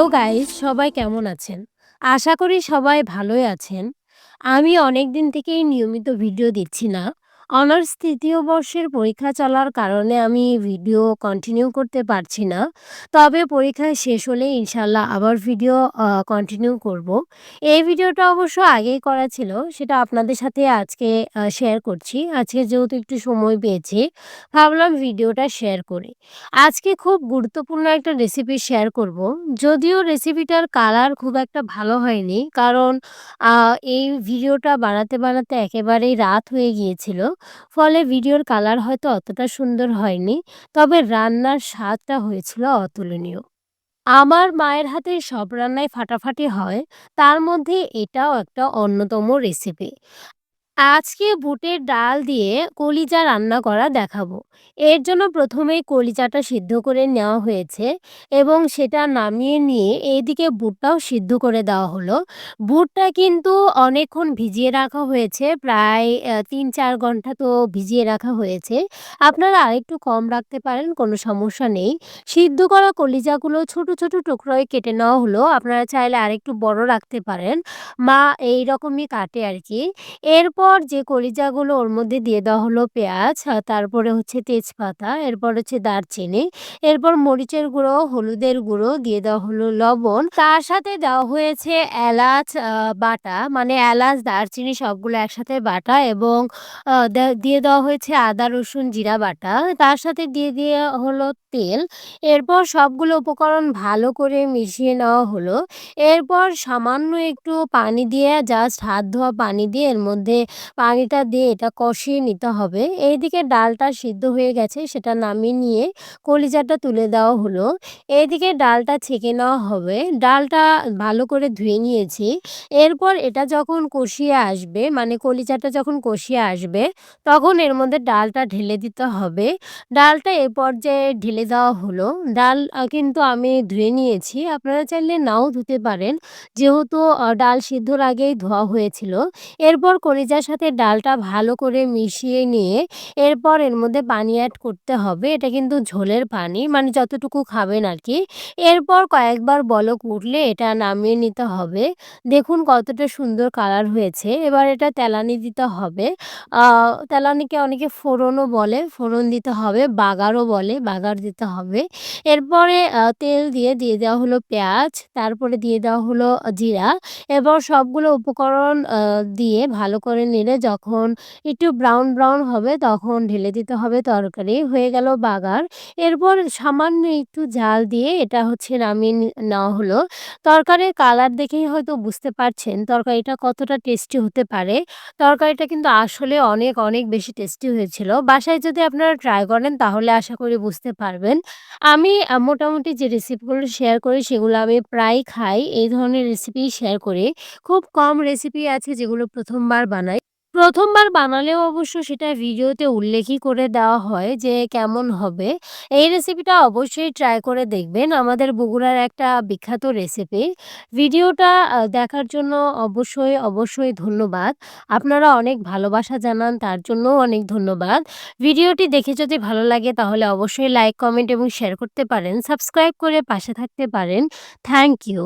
Guys সবাই কেমন আছেন? আশা করি সবাই ভালোই আছেন। আমি অনেক দিন থেকেই নিয়মিত ভিডিও দিচ্ছি না। অনার্স তৃতীয় বর্ষের পরীক্ষা চলার কারণে আমি ভিডিও কন্টিনিউ করতে পারছি না। তবে পরীক্ষা শেষ হলে ইনশাল্লাহ আবার ভিডিও কন্টিনিউ করব। এই ভিডিওটা অবশ্য আগেই করা ছিল। সেটা আপনাদের সাথে আজকে শেয়ার করছি। আজকে যেহেতু একটু সময় পেয়েছি, ভাবলাম ভিডিওটা শেয়ার করি। আজকে খুব গুরুত্বপূর্ণ একটা রেসিপি শেয়ার করব। যদিও রেসিপিটার কালার খুব একটা ভালো হয়নি। কারণ এই ভিডিওটা বানাতে, বানাতে একেবারেই রাত হয়ে গিয়েছিল। ফলে ভিডিওর কালার হয়তো অতটা সুন্দর হয়নি। তবে রান্নার স্বাদটা হয়েছিল অতুলনীয়। আমার মায়ের হাতে সব রান্নাই ফাটাফাটি হয়। তার মধ্যে এটাও একটা অন্যতম রেসিপি। আজকে বুটের ডাল দিয়ে কলিজা রান্না করা দেখাবো। এর জন্য প্রথমেই কলিজাটা সিদ্ধ করে নেওয়া হয়েছে এবং সেটা নামিয়ে নিয়ে এইদিকে বুটটাও সিদ্ধ করে দেওয়া হলো। বুটটা কিন্তু অনেকক্ষণ ভিজিয়ে রাখা হয়েছে। প্রায় অ্যা ৩-৪ ঘণ্টা তো ভিজিয়ে রাখা হয়েছে। আপনারা আরেকটু কম রাখতে পারেন, কোনো সমস্যা নেই। সিদ্ধ করা কলিজাগুলো ছোট, ছোট টুকরোয় কেটে নেওয়া হলো। আপনারা চাইলে আরেকটু বড় রাখতে পারেন। মা এইরকমই কাটে আরকি। এরপর যে কলিজাগুলো ওর মধ্যে দিয়ে দেওয়া হলো পেঁয়াজ, তারপরে হচ্ছে তেজপাতা, এরপর হচ্ছে দারচিনি, এরপর মরিচের গুঁড়ো, হলুদের গুঁড়ো, দিয়ে দেওয়া হলো লবণ। তার সাথে দেওয়া হয়েছে এলাচ বাটা, মানে এলাচ, দারচিনি সবগুলো একসাথে বাটা এবং দিয়ে দেওয়া হয়েছে আদা, রসুন, জিরা বাটা। তার সাথে দিয়ে দেওয়া হলো তেল। এরপর সবগুলো উপকরণ ভালো করে মিশিয়ে নেওয়া হলো। এরপর সামান্য একটু পানি দিয়ে জাস্ট হাত ধোয়া পানি দিয়ে এর মধ্যে পানিটা দিয়ে এটা কষিয়ে নিতে হবে। এইদিকে ডালটা সিদ্ধ হয়ে গেছে সেটা নামিয়ে নিয়ে কলিজাটা তুলে দেওয়া হলো। এইদিকে ডালটা ছেঁকে নেওয়া হবে। ডালটা ভালো করে ধুয়ে নিয়েছি। এরপর এটা যখন কষিয়ে আসবে, মানে কলিজাটা যখন কষিয়ে আসবে, তখন এর মধ্যে ডালটা ঢেলে দিতে হবে। ডালটা এ পর্যায়ে ঢেলে দেওয়া হলো। ডাল কিন্তু আমি ধুয়ে নিয়েছি। আপনারা চাইলে নাও ধুতে পারেন। যেহেতু ডাল সিদ্ধর আগেই ধোয়া হয়েছিল। এরপর কলিজার সাথে ডালটা ভালো করে মিশিয়ে নিয়ে এরপর এর মধ্যে পানি অ্যাড করতে হবে। এটা কিন্তু ঝোলের পানি, মানে যতটুকু খাবেন আর কি এরপর কয়েকবার বলক উঠলে এটা নামিয়ে নিতে হবে। দেখুন কতটা সুন্দর কালার হয়েছে। এবার এটা তেলানি দিতে হবে। তেলানিকে অনেকে ফোড়নও বলে, ফোড়ন দিতে হবে, বাগারও বলে, বাগার দিতে হবে। এরপরে তেল দিয়ে, দিয়ে দেওয়া হলো পেঁয়াজ, তারপরে দিয়ে দেওয়া হলো জিরা। এবার সবগুলো উপকরণ দিয়ে ভালো করে নেড়ে যখন একটু ব্রাউন, ব্রাউন হবে তখন ঢেলে দিতে হবে তরকারি। হয়ে গেল বাগার। এরপর সামান্য একটু জাল দিয়ে এটা হচ্ছে নামিয়ে নেওয়া হলো। তরকারির কালার দেখেই হয়তো বুঝতে পারছেন তরকারিটা কতটা টেস্টি হতে পারে। তরকারিটা কিন্তু আসলে অনেক, অনেক বেশি টেস্টি হয়েছিল। বাসায় যদি আপনারা ট্রাই করেন তাহলে আশা করি বুঝতে পারবেন। আমি মোটামুটি যে রেসিপিগুলো শেয়ার করি সেগুলো আমি প্রায়ই খাই। এই ধরনের রেসিপিই শেয়ার করি। খুব কম রেসিপি আছে যেগুলো প্রথমবার বানাই। ১ম বার বানালেও অবশ্য সেটা ভিডিওতে উল্লেখই করে দেওয়া হয় যে কেমন হবে। এই রেসিপিটা অবশ্যই ট্রাই করে দেখবেন। আমাদের বগুড়ার একটা বিখ্যাত রেসিপি। ভিডিওটা দেখার জন্য অবশ্যই, অবশ্যই ধন্যবাদ। আপনারা অনেক ভালোবাসা জানান তার জন্যও অনেক ধন্যবাদ। ভিডিওটি দেখে যদি ভালো লাগে তাহলে অবশ্যই লাইক, কমেন্ট এবং শেয়ার করতে পারেন। সাবস্ক্রাইব করে পাশে থাকতে পারেন। Thank you.